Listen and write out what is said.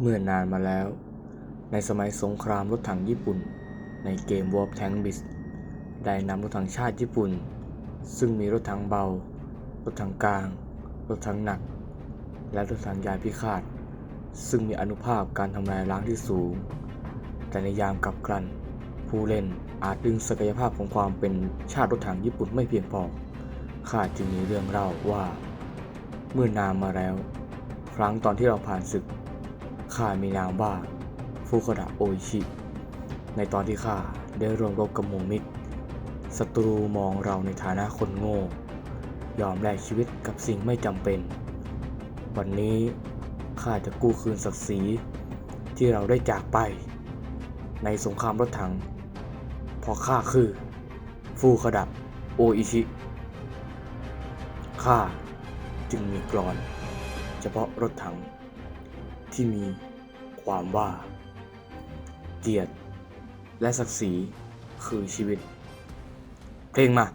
เมื่อนานมาแล้ว ในสมัยสงครามรถถังญี่ปุ่น ในเกม War Tank b i s ได้นำรถถังชาติญี่ปุ่น ซึ่งมีรถถังเบา รถถังกลาง รถถังหนัก และรถถังยานพิฆาต ซึ่งมีอนุภาพการทำลายล้างที่สูง แต่ในยามกลับกลั่นผู้เล่นอาจดึงศักยภาพของความเป็นชาติรถถังญี่ปุ่นไม่เพียงพอข้าจึงมีเรื่องเล่าว่า เมื่อนานมาแล้ว ครั้งตอนที่เราผ่านศึก ข้ามีนามว่าฟุคดะโอิชิ ในตอนที่ข้าได้ร่วมรบกับหมู่มิตรศัตรูมองเราในฐานะคนโง่ ยอมแลกชีวิตกับสิ่งไม่จำเป็น วันนี้ข้าจะกู้คืนศักดิ์ศรีที่เราได้จากไป ในสงครามรถถังเพราะข้าคือ ฟูคดะโออิชิข้าจึงมีกรอน เฉพาะรถถัง ที่มีความว่า เกียรติและศักดิ์ศรีคือชีวิต เพลงมา「